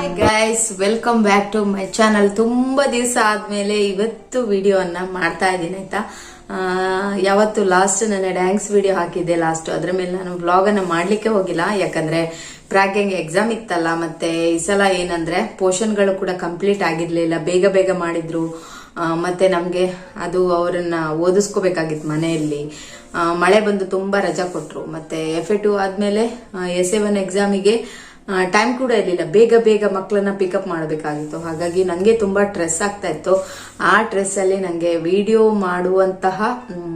Hi guys welcome back to my channel ತುಂಬಾ ದಿವಸ ಆದ್ಮೇಲೆ ಇವತ್ತು ವಿಡಿಯೋನ ಮಾಡ್ತಾ ಇದ್ದೀನಿ, ಆಯ್ತಾ? ಯಾವತ್ತು ಲಾಸ್ಟ್ ನನ್ನ ಡ್ಯಾನ್ಸ್ ವಿಡಿಯೋ ಹಾಕಿದ್ದೆ ಲಾಸ್ಟ್ ಅದ್ರ ಮೇಲೆ ನಾನು ಬ್ಲಾಗ್ ಅನ್ನ ಮಾಡ್ಲಿಕ್ಕೆ ಹೋಗಿಲ್ಲ. ಯಾಕಂದ್ರೆ ಪ್ರಾಗ್ಯಾಂಗ್ ಎಕ್ಸಾಮ್ ಇತ್ತಲ್ಲ, ಮತ್ತೆ ಈ ಸಲ ಏನಂದ್ರೆ ಪೋರ್ಷನ್ಗಳು ಕೂಡ ಕಂಪ್ಲೀಟ್ ಆಗಿರ್ಲಿಲ್ಲ. ಬೇಗ ಬೇಗ ಮಾಡಿದ್ರು. ಮತ್ತೆ ನಮ್ಗೆ ಅದು ಅವರನ್ನ ಓದಿಸ್ಕೋಬೇಕಾಗಿತ್ತು ಮನೆಯಲ್ಲಿ. ಮಳೆ ಬಂದು ತುಂಬಾ ರಜಾ ಕೊಟ್ರು. ಮತ್ತೆ ಎಫ್ ಎ ಟು ಆದ್ಮೇಲೆ ಎಸ್ ಎ ಒನ್ ಎಕ್ಸಾಮಿಗೆ ಟೈಮ್ ಕೂಡ ಇರಲಿಲ್ಲ. ಬೇಗ ಬೇಗ ಮಕ್ಕಳನ್ನ ಪಿಕಪ್ ಮಾಡಬೇಕಾಗಿತ್ತು. ಹಾಗಾಗಿ ನನಗೆ ತುಂಬಾ ಟ್ರೆಸ್ ಆಗ್ತಾ ಇತ್ತು. ಆ ಟ್ರೆಸ್ ಅಲ್ಲಿ ನನಗೆ ವಿಡಿಯೋ ಮಾಡುವಂತಹ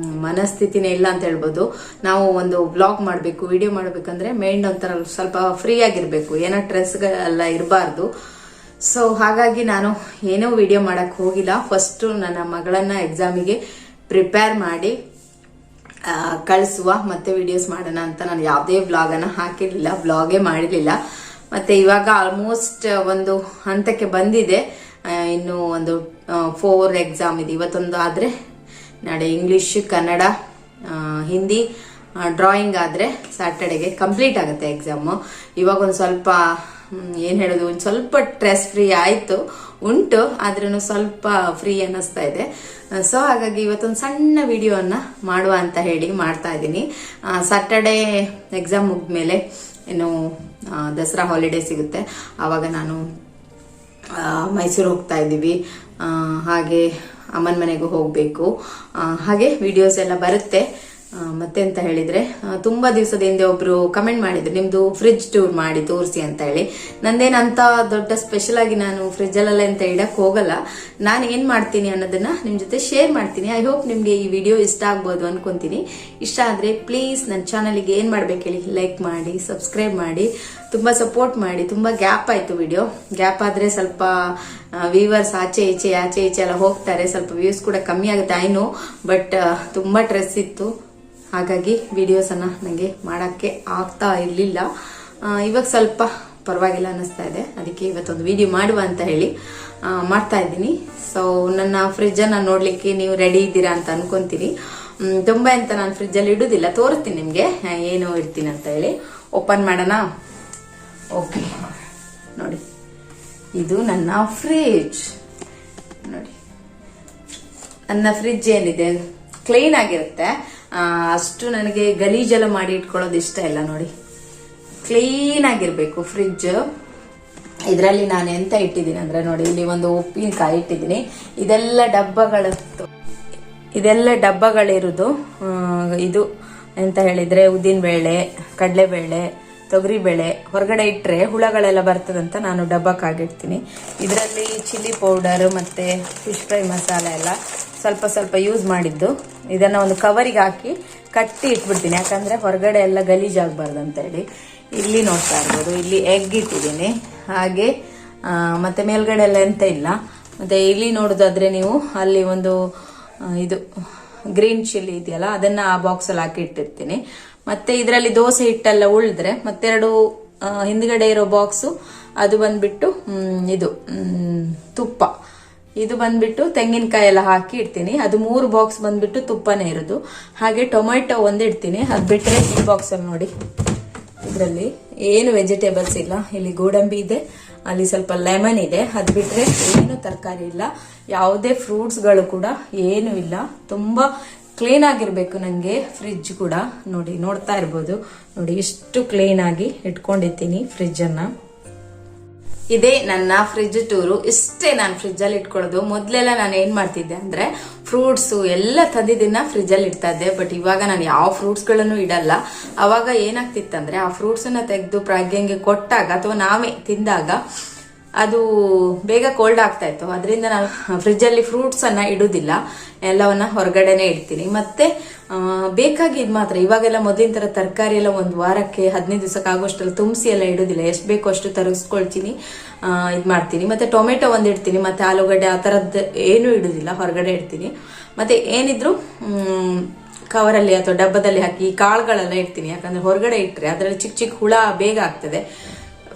ಮನಸ್ಥಿತಿನೇ ಇಲ್ಲ ಅಂತ ಹೇಳ್ಬೋದು. ನಾವು ಒಂದು ಬ್ಲಾಗ್ ಮಾಡಬೇಕು ವಿಡಿಯೋ ಮಾಡಬೇಕಂದ್ರೆ ಮೈಂಡ್ ಒಂಥರ ಸ್ವಲ್ಪ ಫ್ರೀ ಆಗಿರ್ಬೇಕು. ಏನೋ ಟ್ರೆಸ್ಗಳೆಲ್ಲ ಇರಬಾರ್ದು. ಸೊ ಹಾಗಾಗಿ ನಾನು ಏನೂ ವಿಡಿಯೋ ಮಾಡಕ್ ಹೋಗಿಲ್ಲ. ಫಸ್ಟ್ ನನ್ನ ಮಗಳನ್ನ ಎಕ್ಸಾಮಿಗೆ ಪ್ರಿಪೇರ್ ಮಾಡಿ ಕಳಿಸುವ, ಮತ್ತೆ ವಿಡಿಯೋಸ್ ಮಾಡೋಣ ಅಂತ ನಾನು ಯಾವುದೇ ವ್ಲಾಗನ್ನು ಹಾಕಿರಲಿಲ್ಲ ವ್ಲಾಗೇ ಮಾಡಿರಲಿಲ್ಲ. ಮತ್ತೆ ಇವಾಗ ಆಲ್ಮೋಸ್ಟ್ ಒಂದು ಹಂತಕ್ಕೆ ಬಂದಿದೆ. ಇನ್ನು ಒಂದು ಫೋರ್ ಎಕ್ಸಾಮ್ ಇದೆ. ಇವತ್ತೊಂದು ಆದ್ರೆ ನಾಳೆ ಇಂಗ್ಲಿಷ್ ಕನ್ನಡ ಹಿಂದಿ ಡ್ರಾಯಿಂಗ್ ಆದ್ರೆ ಸ್ಯಾಟರ್ಡೆಗೆ ಕಂಪ್ಲೀಟ್ ಆಗುತ್ತೆ ಎಕ್ಸಾಮು ಇವಾಗ ಒಂದು ಸ್ವಲ್ಪ ಏನ್ ಹೇಳೋದು, ಒಂದು ಸ್ವಲ್ಪ ಸ್ಟ್ರೆಸ್ ಫ್ರೀ ಆಯ್ತು. ಉಂಟು ಆದ್ರೂ ಸ್ವಲ್ಪ ಫ್ರೀ ಅನ್ನಿಸ್ತಾ ಇದೆ. ಸೊ ಹಾಗಾಗಿ ಇವತ್ತೊಂದು ಸಣ್ಣ ವಿಡಿಯೋನ ಮಾಡುವ ಅಂತ ಹೇಳಿ ಮಾಡ್ತಾ ಇದ್ದೀನಿ. ಸಾಟರ್ಡೇ ಎಕ್ಸಾಮ್ ಮುಗಿದ್ಮೇಲೆ ಏನು ದಸರಾ ಹಾಲಿಡೇ ಸಿಗುತ್ತೆ. ಆವಾಗ ನಾನು ಮೈಸೂರು ಹೋಗ್ತಾ ಇದ್ದೀವಿ. ಹಾಗೆ ಅಮ್ಮನ ಮನೆಗೂ ಹೋಗಬೇಕು. ಹಾಗೆ ವಿಡಿಯೋಸ್ ಎಲ್ಲ ಬರುತ್ತೆ. ಮತ್ತೆ ಅಂತ ಹೇಳಿದ್ರೆ ತುಂಬಾ ದಿವಸದ ಹಿಂದೆ ಒಬ್ರು ಕಮೆಂಟ್ ಮಾಡಿದ್ರು. ನಿಮ್ದು ಫ್ರಿಜ್ ಟೂರ್ ಮಾಡಿ ತೋರಿಸಿ ಅಂತ ಹೇಳಿ. ನಂದೇನಂತ ದೊಡ್ಡ ಸ್ಪೆಷಲ್ ಆಗಿ ನಾನು ಫ್ರಿಜ್ ಅಲ್ಲ ಅಂತ ಇಡಕ್ ಹೋಗಲ್ಲ. ನಾನು ಏನ್ ಮಾಡ್ತೀನಿ ಅನ್ನೋದನ್ನ ನಿಮ್ ಜೊತೆ ಶೇರ್ ಮಾಡ್ತೀನಿ. ಐ ಹೋಪ್ ನಿಮ್ಗೆ ಈ ವಿಡಿಯೋ ಇಷ್ಟ ಆಗ್ಬೋದು ಅನ್ಕೊಂತೀನಿ. ಇಷ್ಟ ಆದ್ರೆ ಪ್ಲೀಸ್ ನನ್ನ ಚಾನಲ್ಗೆ ಏನ್ ಮಾಡ್ಬೇಕು ಹೇಳಿ? ಲೈಕ್ ಮಾಡಿ ಸಬ್ಸ್ಕ್ರೈಬ್ ಮಾಡಿ, ತುಂಬಾ ಸಪೋರ್ಟ್ ಮಾಡಿ. ತುಂಬಾ ಗ್ಯಾಪ್ ಆಯ್ತು ವಿಡಿಯೋ ಗ್ಯಾಪ್ ಆದ್ರೆ ಸ್ವಲ್ಪ ವ್ಯೂವರ್ಸ್ ಆಚೆ ಈಚೆ ಆಚೆ ಈಚೆ ಎಲ್ಲ ಹೋಗ್ತಾರೆ. ಸ್ವಲ್ಪ ವ್ಯೂಸ್ ಕೂಡ ಕಮ್ಮಿ ಆಗುತ್ತೆ ಐ ಬಟ್ ತುಂಬಾ ಟ್ರೆಸ್ ಇತ್ತು. ಹಾಗಾಗಿ ವಿಡಿಯೋಸನ್ನು ನನಗೆ ಮಾಡೋಕ್ಕೆ ಆಗ್ತಾ ಇರಲಿಲ್ಲ. ಇವಾಗ ಸ್ವಲ್ಪ ಪರವಾಗಿಲ್ಲ ಅನ್ನಿಸ್ತಾ ಇದೆ. ಅದಕ್ಕೆ ಇವತ್ತೊಂದು ವಿಡಿಯೋ ಮಾಡುವ ಅಂತ ಹೇಳಿ ಮಾಡ್ತಾ ಇದ್ದೀನಿ. ಸೊ ನನ್ನ ಫ್ರಿಜ್ಜನ್ನು ನೋಡಲಿಕ್ಕೆ ನೀವು ರೆಡಿ ಇದ್ದೀರಾ ಅಂತ ಅನ್ಕೊಂತೀನಿ. ತುಂಬ ಅಂತ ನಾನು ಫ್ರಿಜ್ಜಲ್ಲಿ ಇಡೋದಿಲ್ಲ, ತೋರಿಸ್ತೀನಿ ನಿಮಗೆ. ಏನು ಇಡ್ತೀನಿ ಅಂತ ಹೇಳಿ. ಓಪನ್ ಮಾಡೋಣ? ಓಕೆ ನೋಡಿ. ಇದು ನನ್ನ ಫ್ರಿಜ್ ನೋಡಿ. ನನ್ನ ಫ್ರಿಜ್ ಏನಿದೆ? ಕ್ಲೀನ್ ಆಗಿರುತ್ತೆ. ಅಷ್ಟು ನನಗೆ ಗಲೀಜೆಲ್ಲ ಮಾಡಿ ಇಟ್ಕೊಳ್ಳೋದು ಇಷ್ಟ ಇಲ್ಲ ನೋಡಿ. ಕ್ಲೀನ್ ಆಗಿರಬೇಕು ಫ್ರಿಜ್ ಇದರಲ್ಲಿ ನಾನು ಎಂತ ಇಟ್ಟಿದ್ದೀನಿ ಅಂದ್ರೆ ನೋಡಿ, ಇಲ್ಲಿ ಒಂದು ಉಪ್ಪಿನಕಾಯಿ ಇಟ್ಟಿದ್ದೀನಿ. ಇದೆಲ್ಲ ಡಬ್ಬಗಳ ಇದೆಲ್ಲ ಡಬ್ಬಗಳಿರೋದು ಇದು ಎಂತ ಹೇಳಿದ್ರೆ ಉದ್ದಿನಬೇಳೆ ಕಡಲೆಬೇಳೆ, ತೊಗರಿಬೇಳೆ ಹೊರಗಡೆ ಇಟ್ಟರೆ ಹುಳಗಳೆಲ್ಲ ಬರ್ತದಂತ ನಾನು ಡಬ್ಬಕ್ಕಾಗಿಡ್ತೀನಿ ಇದರಲ್ಲಿ ಚಿಲ್ಲಿ ಪೌಡರ್ ಮತ್ತೆ ಫಿಶ್ ಫ್ರೈ ಮಸಾಲೆ ಎಲ್ಲ ಸ್ವಲ್ಪ ಸ್ವಲ್ಪ ಯೂಸ್ ಮಾಡಿದ್ದು. ಇದನ್ನ ಒಂದು ಕವರಿಗೆ ಹಾಕಿ ಕಟ್ಟಿ ಇಟ್ಬಿಡ್ತೀನಿ. ಯಾಕಂದ್ರೆ ಹೊರಗಡೆ ಎಲ್ಲ ಅಂತ ಹೇಳಿ. ಇಲ್ಲಿ ನೋಡ್ತಾ ಇರ್ಬೋದು. ಇಲ್ಲಿ ಎಗ್ ಇಟ್ಟಿದ್ದೀನಿ. ಹಾಗೆ ಮತ್ತೆ ಮೇಲ್ಗಡೆ ಎಲ್ಲ ಎಂತ ಇಲ್ಲ. ಮತ್ತೆ ಇಲ್ಲಿ ನೋಡೋದಾದ್ರೆ ನೀವು ಅಲ್ಲಿ ಒಂದು ಇದು ಗ್ರೀನ್ ಚಿಲ್ಲಿ ಇದೆಯಲ್ಲ, ಅದನ್ನ ಆ ಬಾಕ್ಸ್ ಅಲ್ಲಿ ಹಾಕಿ ಇಟ್ಟಿರ್ತೀನಿ. ಮತ್ತೆ ಇದರಲ್ಲಿ ದೋಸೆ ಹಿಟ್ಟೆಲ್ಲ ಉಳಿದ್ರೆ ಮತ್ತೆರಡು ಹಿಂದ್ಗಡೆ ಇರೋ ಬಾಕ್ಸು ಅದು ಬಂದ್ಬಿಟ್ಟು ಇದು ತುಪ್ಪ. ಇದು ಬಂದ್ಬಿಟ್ಟು ತೆಂಗಿನಕಾಯಿ ಎಲ್ಲ ಹಾಕಿ ಇಡ್ತೀನಿ. ಅದು ಮೂರು ಬಾಕ್ಸ್ ಬಂದ್ಬಿಟ್ಟು ತುಪ್ಪನೇ ಇರೋದು. ಹಾಗೆ ಟೊಮೆಟೊ ಒಂದು ಇಡ್ತೀನಿ ಅದು ಬಿಟ್ಟರೆ ಈ ಬಾಕ್ಸ್ ಅಲ್ಲಿ ನೋಡಿ. ಇದರಲ್ಲಿ ಏನು ವೆಜಿಟೇಬಲ್ಸ್ ಇಲ್ಲ. ಇಲ್ಲಿ ಗೋಡಂಬಿ ಇದೆ. ಅಲ್ಲಿ ಸ್ವಲ್ಪ ಲೆಮನ್ ಇದೆ. ಅದು ಬಿಟ್ಟರೆ ಏನು ತರಕಾರಿ ಇಲ್ಲ. ಯಾವುದೇ ಫ್ರೂಟ್ಸ್ಗಳು ಕೂಡ ಏನು ಇಲ್ಲ. ತುಂಬ ಕ್ಲೀನ್ ಆಗಿರಬೇಕು ನನಗೆ ಫ್ರಿಜ್ ಕೂಡ. ನೋಡಿ, ನೋಡ್ತಾ ಇರ್ಬೋದು. ನೋಡಿ, ಇಷ್ಟು ಕ್ಲೀನ್ ಆಗಿ ಇಟ್ಕೊಂಡಿದ್ದೀನಿ ಫ್ರಿಜ್ ಅನ್ನ. ಇದೇ, ನನ್ನ ಫ್ರಿಜ್ ಟೂರು ಇಷ್ಟೇ ನಾನು ಫ್ರಿಜ್ಜಲ್ಲಿ ಇಟ್ಕೊಳ್ಳೋದು. ಮೊದಲೆಲ್ಲ ನಾನು ಏನು ಮಾಡ್ತಿದ್ದೆ ಅಂದರೆ ಫ್ರೂಟ್ಸು ಎಲ್ಲ ತಂದಿದ್ದನ್ನು ಫ್ರಿಜ್ಜಲ್ಲಿ ಇಡ್ತಾ ಇದ್ದೆ. ಬಟ್ ಇವಾಗ ನಾನು ಯಾವ ಫ್ರೂಟ್ಸ್ಗಳನ್ನು ಇಡಲ್ಲ. ಅವಾಗ ಏನಾಗ್ತಿತ್ತಂದ್ರೆ, ಆ ಫ್ರೂಟ್ಸನ್ನು ತೆಗೆದು ಪ್ರಾಗ್ಯಂಗೆ ಕೊಟ್ಟಾಗ ಅಥವಾ ನಾವೇ ತಿಂದಾಗ ಅದು ಬೇಗ ಕೋಲ್ಡ್ ಆಗ್ತಾ ಇತ್ತು. ಅದರಿಂದ ನಾನು ಫ್ರಿಜ್ ಅಲ್ಲಿ ಫ್ರೂಟ್ಸ್ ಅನ್ನ ಇಡುದಿಲ್ಲ. ಎಲ್ಲವನ್ನ ಹೊರಗಡೆನೆ ಇಡ್ತೀನಿ. ಮತ್ತೆ ಬೇಕಾಗಿದ್ದು ಬೇಕಾಗಿದ್ ಮಾತ್ರ. ಇವಾಗೆಲ್ಲ ಮೊದಲಿನ ತರ ತರಕಾರಿ ಎಲ್ಲ ಒಂದು ವಾರಕ್ಕೆ ಹದಿನೈದು ದಿವಸಕ್ಕೆ ಆಗೋಷ್ಟರಲ್ಲಿ ತುಂಬಿಸಿ ಎಲ್ಲ ಇಡುದಿಲ್ಲ. ಎಷ್ಟು ಬೇಕೋ ಅಷ್ಟು ತರಿಸ್ಕೊಳ್ತೀನಿ. ಇದು ಮಾಡ್ತೀನಿ. ಮತ್ತೆ ಟೊಮೆಟೊ ಒಂದು ಇಡ್ತೀನಿ. ಮತ್ತೆ ಆಲೂಗಡ್ಡೆ ಆ ಥರದ್ದು ಏನು ಇಡುದಿಲ್ಲ. ಹೊರಗಡೆ ಇಡ್ತೀನಿ. ಮತ್ತೆ ಏನಿದ್ರು ಕವರಲ್ಲಿ ಅಥವಾ ಡಬ್ಬದಲ್ಲಿ ಹಾಕಿ ಕಾಳುಗಳೆಲ್ಲ ಇಡ್ತೀನಿ. ಯಾಕಂದ್ರೆ ಹೊರಗಡೆ ಇಟ್ಟರೆ ಅದರಲ್ಲಿ ಚಿಕ್ಕ ಚಿಕ್ಕ ಹುಳ ಬೇಗ ಆಗ್ತದೆ.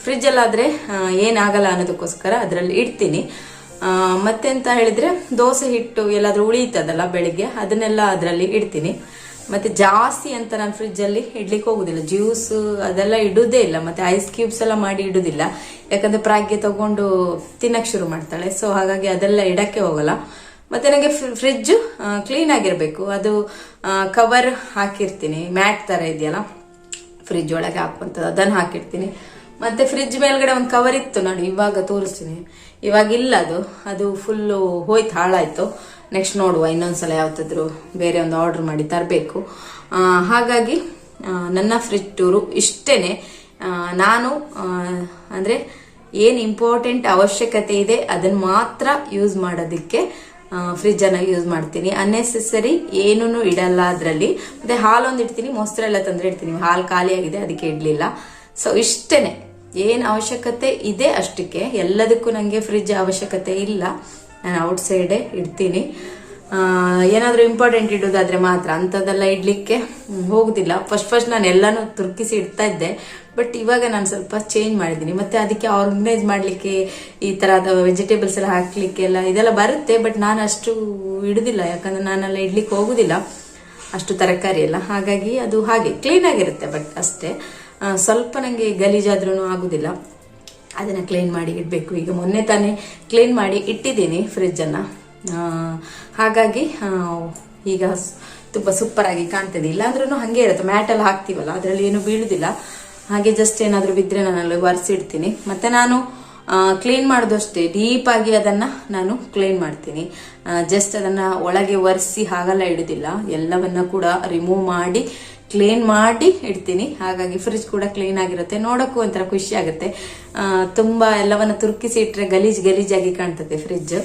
ಫ್ರಿಜ್ ಆ, ಏನಾಗಲ್ಲ ಅನ್ನೋದಕ್ಕೋಸ್ಕರ ಅದರಲ್ಲಿ ಇಡ್ತೀನಿ. ಮತ್ತೆಂತ ಹೇಳಿದ್ರೆ ದೋಸೆ ಹಿಟ್ಟು ಎಲ್ಲಾದ್ರೂ ಉಳಿತದಲ್ಲ ಬೆಳಿಗ್ಗೆ ಅದನ್ನೆಲ್ಲ ಅದರಲ್ಲಿ ಇಡ್ತೀನಿ. ಮತ್ತೆ ಜಾಸ್ತಿ ಅಂತ ನಾನು ಫ್ರಿಜ್ ಅಲ್ಲಿ ಇಡ್ಲಿಕ್ಕೆ ಹೋಗುದಿಲ್ಲ. ಜ್ಯೂಸ್ ಅದೆಲ್ಲ ಇಡುದೇ ಇಲ್ಲ. ಮತ್ತೆ ಐಸ್ ಕ್ಯೂಬ್ಸ್ ಎಲ್ಲ ಮಾಡಿ ಇಡುದಿಲ್ಲ. ಯಾಕಂದ್ರೆ ಪ್ರಾಗ್ಗೆ ತಗೊಂಡು ತಿನ್ನಕ್ ಶುರು ಮಾಡ್ತಾಳೆ. ಸೊ ಹಾಗಾಗಿ ಅದೆಲ್ಲ ಇಡಕ್ಕೆ ಹೋಗಲ್ಲ. ಮತ್ತೆ ನನಗೆ ಫ್ರಿಜ್ ಕ್ಲೀನ್ ಆಗಿರ್ಬೇಕು. ಅದು ಕವರ್ ಹಾಕಿರ್ತೀನಿ. ಮ್ಯಾಟ್ ತರ ಇದೆಯಲ್ಲ? ಫ್ರಿಜ್ ಒಳಗೆ ಹಾಕುವಂಥದ್ದು. ಅದನ್ನು ಹಾಕಿರ್ತೀನಿ ಮತ್ತೆ ಫ್ರಿಜ್ ಮೇಲ್ಗಡೆ ಒಂದು ಕವರ್ ಇತ್ತು ನೋಡಿ, ಇವಾಗ ತೋರಿಸ್ತೀನಿ. ಇವಾಗ ಇಲ್ಲ ಅದು. ಅದು ಫುಲ್ಲು ಹೋಯ್ತು, ಹಾಳಾಯ್ತು. ನೆಕ್ಸ್ಟ್ ನೋಡುವ, ಇನ್ನೊಂದ್ಸಲ ಯಾವತ್ತಾದ್ರೂ ಬೇರೆ ಒಂದು ಆರ್ಡರ್ ಮಾಡಿ ತರಬೇಕು. ಹಾಗಾಗಿ ನನ್ನ ಫ್ರಿಜ್ ಟೂರು ಇಷ್ಟೇ ನಾನು ಅಂದರೆ ಏನು ಇಂಪಾರ್ಟೆಂಟ್ ಅವಶ್ಯಕತೆ ಇದೆ ಅದನ್ನು ಮಾತ್ರ ಯೂಸ್ ಮಾಡೋದಕ್ಕೆ ಫ್ರಿಜ್ ಅನ್ನ ಯೂಸ್ ಮಾಡ್ತೀನಿ. ಅನ್ನೆಸೆಸರಿ ಏನೂ ಇಡಲ್ಲ ಅದರಲ್ಲಿ. ಮತ್ತೆ ಹಾಲೊಂದು ಇಡ್ತೀನಿ, ಮೊಸರೆಲ್ಲ ತಂದ್ರೆ ಇಡ್ತೀನಿ ಹಾಲು ಖಾಲಿಯಾಗಿದೆ, ಅದಕ್ಕೆ ಇಡ್ಲಿಲ್ಲ. ಸೊ ಇಷ್ಟೇನೆ. ಏನು ಅವಶ್ಯಕತೆ ಇದೆ ಅಷ್ಟಕ್ಕೆ. ಎಲ್ಲದಕ್ಕೂ ನನಗೆ ಫ್ರಿಜ್ ಅವಶ್ಯಕತೆ ಇಲ್ಲ. ನಾನು ಔಟ್ ಸೈಡೇ ಇಡ್ತೀನಿ. ಏನಾದರೂ ಇಂಪಾರ್ಟೆಂಟ್ ಇಡೋದಾದ್ರೆ ಮಾತ್ರ. ಅಂಥದ್ದೆಲ್ಲ ಇಡ್ಲಿಕ್ಕೆ ಹೋಗೋದಿಲ್ಲ. ಫಸ್ಟ್ ಫಸ್ಟ್ ನಾನು ಎಲ್ಲಾನು ತುರ್ಕಿಸಿ ಇಡ್ತಾ ಇದ್ದೆ. ಬಟ್ ಇವಾಗ ನಾನು ಸ್ವಲ್ಪ ಚೇಂಜ್ ಮಾಡಿದ್ದೀನಿ. ಮತ್ತೆ ಅದಕ್ಕೆ ಆರ್ಗನೈಸ್ ಮಾಡ್ಲಿಕ್ಕೆ, ಈ ಥರದ ವೆಜಿಟೇಬಲ್ಸ್ ಎಲ್ಲ ಹಾಕ್ಲಿಕ್ಕೆ ಎಲ್ಲ ಇದೆಲ್ಲ ಬರುತ್ತೆ. ಬಟ್ ನಾನು ಅಷ್ಟು ಇಡೋದಿಲ್ಲ. ಯಾಕಂದ್ರೆ ನಾನೆಲ್ಲ ಇಡ್ಲಿಕ್ಕೆ ಹೋಗುದಿಲ್ಲ. ಅಷ್ಟು ತರಕಾರಿ ಎಲ್ಲ. ಹಾಗಾಗಿ ಅದು ಹಾಗೆ ಕ್ಲೀನ್ ಆಗಿರುತ್ತೆ. ಬಟ್ ಅಷ್ಟೇ. ಸ್ವಲ್ಪ ನನಗೆ ಗಲೀಜಾದ್ರೂ ಆಗುದಿಲ್ಲ. ಅದನ್ನ ಕ್ಲೀನ್ ಮಾಡಿ ಇಡಬೇಕು. ಈಗ ಮೊನ್ನೆ ತಾನೇ ಕ್ಲೀನ್ ಮಾಡಿ ಇಟ್ಟಿದ್ದೀನಿ ಫ್ರಿಜ್ಜನ್ನು ಹಾಗಾಗಿ ಈಗ ತುಂಬಾ ತುಂಬ ಸೂಪರ್ ಆಗಿ ಕಾಣ್ತದೆ. ಇಲ್ಲಾಂದ್ರೂ ಹಾಗೆ ಇರುತ್ತೆ. ಮ್ಯಾಟ್ ಎಲ್ಲ ಹಾಕ್ತೀವಲ್ಲ, ಅದರಲ್ಲಿ ಏನು ಬೀಳುದಿಲ್ಲ. ಹಾಗೆ ಜಸ್ಟ್ ಏನಾದರೂ ಬಿದ್ದರೆ ನಾನು ಅಲ್ಲಿ ಒರೆಸಿಡ್ತೀನಿ ಮತ್ತೆ ನಾನು ಕ್ಲೀನ್ ಮಾಡೋದು ಅಷ್ಟೇ. ಡೀಪ್ ಆಗಿ ಅದನ್ನ ನಾನು ಕ್ಲೀನ್ ಮಾಡ್ತೀನಿ. ಜಸ್ಟ್ ಅದನ್ನ ಒಳಗೆ ಒರೆಸಿ ಹಾಗೆಲ್ಲ ಇಡುದಿಲ್ಲ. ಎಲ್ಲವನ್ನ ಕೂಡ ರಿಮೂವ್ ಮಾಡಿ ಕ್ಲೀನ್ ಮಾಡಿ ಇಡ್ತೀನಿ. ಹಾಗಾಗಿ ಫ್ರಿಜ್ ಕೂಡ ಕ್ಲೀನ್ ಆಗಿರುತ್ತೆ. ನೋಡೋಕ್ಕೂ ಒಂಥರ ಖುಷಿ ಆಗುತ್ತೆ. ತುಂಬ ಎಲ್ಲವನ್ನ ತುರುಕಿಸಿ ಇಟ್ಟರೆ ಗಲೀಜ್ ಗಲೀಜಾಗಿ ಕಾಣ್ತದೆ ಫ್ರಿಜ್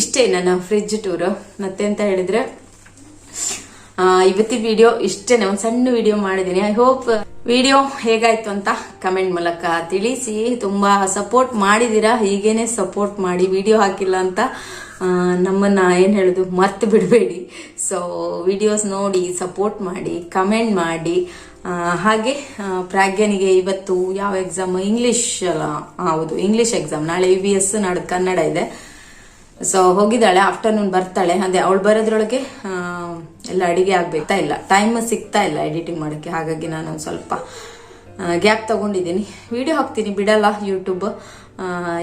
ಇಷ್ಟೇ ನನ್ನ ಫ್ರಿಜ್ ಟೂರ್ ಮತ್ತೆ ಅಂತ ಹೇಳಿದ್ರೆ ಇವತ್ತಿನ ವಿಡಿಯೋ ಇಷ್ಟೇ ಒಂದು ಸಣ್ಣ ವಿಡಿಯೋ ಮಾಡಿದ್ದೀನಿ. ಐ ಹೋಪ್ ವಿಡಿಯೋ ಹೇಗಾಯ್ತು ಅಂತ ಕಮೆಂಟ್ ಮೂಲಕ ತಿಳಿಸಿ. ತುಂಬಾ ಸಪೋರ್ಟ್ ಮಾಡಿದೀರಾ? ಹೀಗೇನೆ ಸಪೋರ್ಟ್ ಮಾಡಿ ವಿಡಿಯೋ ಹಾಕಿಲ್ಲ ಅಂತ ನಮ್ಮನ್ನ ಏನ್ ಹೇಳುದು? ಮರ್ತು ಬಿಡಬೇಡಿ. ಸೊ ವಿಡಿಯೋಸ್ ನೋಡಿ ಸಪೋರ್ಟ್ ಮಾಡಿ, ಕಮೆಂಟ್ ಮಾಡಿ. ಹಾಗೆ ಪ್ರಾಗ್ಯನಿಗೆ ಇವತ್ತು ಯಾವ ಎಕ್ಸಾಮ್ ಇಂಗ್ಲಿಷ್ ಅಲ್ಲ. ಹೌದು ಇಂಗ್ಲಿಷ್ ಎಕ್ಸಾಮ್ ನಾಳೆ ಯು ಬಿ ಎಸ್ ನಾಡ್ದು ಕನ್ನಡ ಇದೆ. ಸೊ ಹೋಗಿದ್ದಾಳೆ ಆಫ್ಟರ್ನೂನ್ ಬರ್ತಾಳೆ. ಅದೇ, ಅವಳು ಬರೋದ್ರೊಳಗೆ ಎಲ್ಲ ಅಡಿಗೆ ಆಗ್ಬೇಕಾ ಇಲ್ಲ? ಟೈಮ್ ಸಿಗ್ತಾ ಇಲ್ಲ ಎಡಿಟಿಂಗ್ ಮಾಡೋಕ್ಕೆ. ಹಾಗಾಗಿ ನಾನು ಸ್ವಲ್ಪ ಗ್ಯಾಪ್ ತಗೊಂಡಿದ್ದೀನಿ. ವಿಡಿಯೋ ಹಾಕ್ತೀನಿ, ಬಿಡಲ್ಲ ಯೂಟ್ಯೂಬ್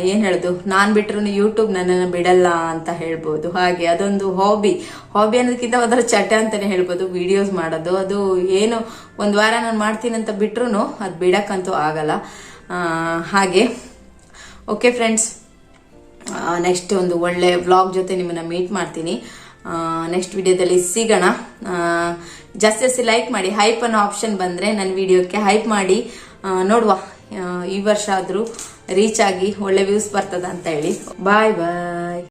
ಏನು ಹೇಳೋದು? ನಾನು ಬಿಟ್ರು ಯೂಟ್ಯೂಬ್ ನನ್ನನ್ನು ಬಿಡಲ್ಲ ಅಂತ ಹೇಳ್ಬೋದು. ಹಾಗೆ ಅದೊಂದು ಹಾಬಿ ಹಾಬಿ ಅನ್ನೋದಕ್ಕಿಂತ ಅದರ ಚಟ ಅಂತಲೇ ಹೇಳ್ಬೋದು. ವಿಡಿಯೋಸ್ ಮಾಡೋದು, ಅದು ಏನು ಒಂದು ವಾರ ನಾನು ಮಾಡ್ತೀನಿ ಅಂತ ಬಿಟ್ರು ಅದು ಬಿಡೋಕ್ಕಂತೂ ಆಗಲ್ಲ. ಹಾಗೆ ಓಕೆ ಫ್ರೆಂಡ್ಸ್ ನೆಕ್ಸ್ಟ್ ಒಂದು ಒಳ್ಳೆ ವ್ಲಾಗ್ ಜೊತೆ ನಿಮ್ಮನ್ನ ಮೀಟ್ ಮಾಡ್ತೀನಿ. ನೆಕ್ಸ್ಟ್ ವಿಡಿಯೋದಲ್ಲಿ ಸಿಗೋಣ. ಜಾಸ್ತಿ ಜಾಸ್ತಿ ಲೈಕ್ ಮಾಡಿ ಹೈಪ್ ಅನ್ನೋ ಆಪ್ಷನ್ ಬಂದರೆ ನನ್ನ ವಿಡಿಯೋಕ್ಕೆ ಹೈಪ್ ಮಾಡಿ ನೋಡುವ. ಈ ವರ್ಷ ಆದರೂ ರೀಚ್ ಆಗಿ ಒಳ್ಳೆ ವ್ಯೂಸ್ ಬರ್ತದ ಅಂತ ಹೇಳಿ. ಬಾಯ್ ಬಾಯ್